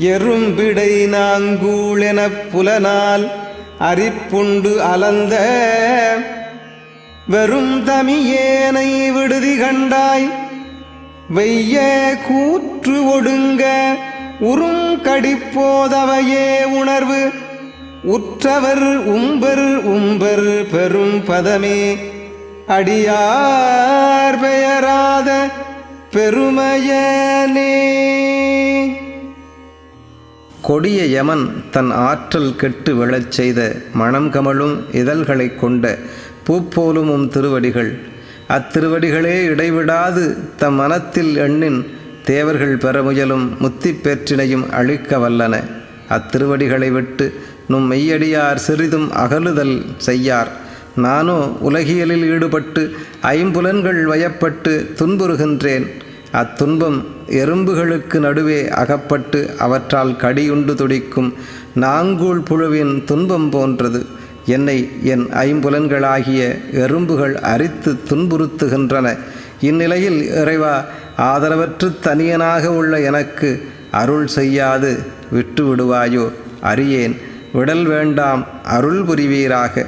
எறும்பிடை நாங்கூழெனப் புலனால் அரிப்புண்டு அலந்த வெறும் தமியேனை விடுதி கண்டாய். வெய்ய கூற்று ஒடுங்க உறும் கடிப்போதவையே உணர்வு. உற்றவர் உம்பர் உம்பர் பெரும் பதமே. அடியார் பெயராத பெருமையனே கொடிய யமன் தன் ஆற்றல் கெட்டு விழச் செய்த மணம் கமழும் இதழ்களைக் கொண்ட பூப்போலுமும் திருவடிகள். அத்திருவடிகளே இடைவிடாது தம் மனத்தில் எண்ணின் தேவர்கள் பெற முயலும் முத்திப்பேற்றினையும் அழிக்க வல்லன. அத்திருவடிகளை விட்டு நும் மெய்யடியார் சிறிதும் அகலுதல் செய்யார். நானோ உலகியலில் ஈடுபட்டு ஐம்புலன்கள் வயப்பட்டு துன்புறுகின்றேன். அத்துன்பம் எறும்புகளுக்கு நடுவே அகப்பட்டு அவற்றால் கடியுண்டு துடிக்கும் நாங்கூழ் புழுவின் துன்பம் போன்றது. என்னை என் ஐம்புலன்களாகிய எறும்புகள் அரித்து துன்புறுத்துகின்றன. இந்நிலையில் இறைவா ஆதரவற்று தனியனாக உள்ள எனக்கு அருள் செய்யாது விட்டு விடுவாயோ அறியேன். விடல் வேண்டாம் அருள் புரிவீராக.